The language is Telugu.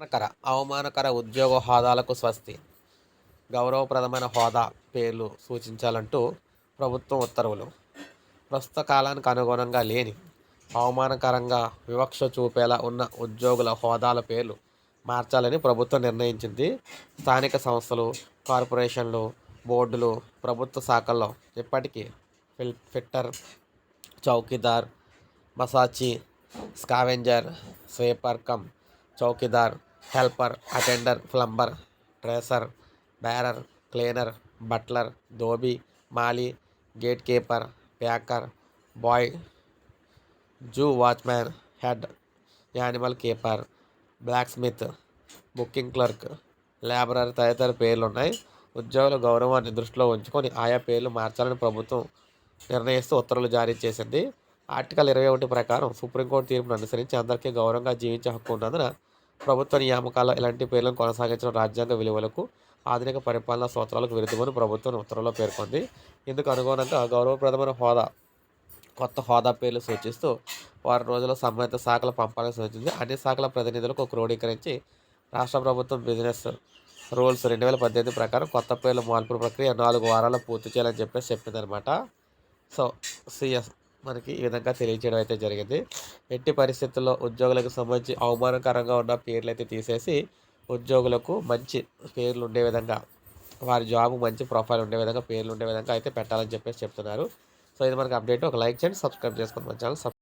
అవమానకర అవమానకర ఉద్యోగ హోదాలకు స్వస్తి. గౌరవప్రదమైన హోదా పేర్లు సూచించాలంటూ ప్రభుత్వం ఉత్తర్వులు. ప్రస్తుత కాలానికి అనుగుణంగా లేని అవమానకరంగా వివక్ష చూపేలా ఉన్న ఉద్యోగుల హోదాల పేర్లు మార్చాలని ప్రభుత్వం నిర్ణయించింది. స్థానిక సంస్థలు కార్పొరేషన్లు బోర్డులు ప్రభుత్వ శాఖల్లో ఇప్పటికీ ఫిల్ fitter chowkidar మసాచి scavenger sweeper cum chowkidar helper attender plumber tracer bearer cleaner butler dhobi mali gatekeeper packer boy zoo watchman head animal keeper blacksmith booking clerk labourer తదితర పేర్లు ఉన్నాయి ఉద్యోగుల గౌరవాన్ని దృష్టిలో ఉంచుకొని ఆయా పేర్లు మార్చాలని ప్రభుత్వం నిర్ణయిస్తూ ఉత్తర్వులు జారీ చేసింది. ఆర్టికల్ ఇరవై ఒకటి ప్రకారం సుప్రీంకోర్టు తీర్పును అనుసరించి అందరికీ గౌరవంగా జీవించే హక్కు ఉన్నందున ప్రభుత్వ నియామకాల ఇలాంటి పేర్లను కొనసాగించడం రాజ్యాంగ విలువలకు ఆధునిక పరిపాలనా సూత్రాలకు విరుద్ధమని ప్రభుత్వం ఉత్తర్వులో పేర్కొంది. ఇందుకు అనుగుణంగా గౌరవప్రదమైన హోదా కొత్త హోదా పేర్లు సూచిస్తూ వారం రోజుల సంబంధిత శాఖలు పంపాలని సూచించింది. అన్ని శాఖల ప్రతినిధులకు క్రోడీకరించి రాష్ట్ర ప్రభుత్వం బిజినెస్ రూల్స్ రెండు వేల పద్దెనిమిది ప్రకారం కొత్త పేర్ల మార్పు ప్రక్రియ నాలుగు వారాల్లో పూర్తి చేయాలని చెప్పేసి చెప్పిందనమాట సో సిఎస్ మనకి ఈ విధంగా తెలియజేయడం అయితే జరిగింది. ఎట్టి పరిస్థితుల్లో ఉద్యోగులకు సంబంధించి అవమానకరంగా ఉన్న పేర్లు అయితే తీసేసి ఉద్యోగులకు మంచి పేర్లు ఉండే విధంగా వారి జాబ్ మంచి ప్రొఫైల్ ఉండే విధంగా పేర్లు ఉండే విధంగా అయితే పెట్టాలని చెప్పేసి చెప్తున్నారు. సో ఇది మనకి అప్డేట్. ఒక లైక్ చేయండి సబ్స్క్రైబ్ చేసుకోండి మన ఛానల్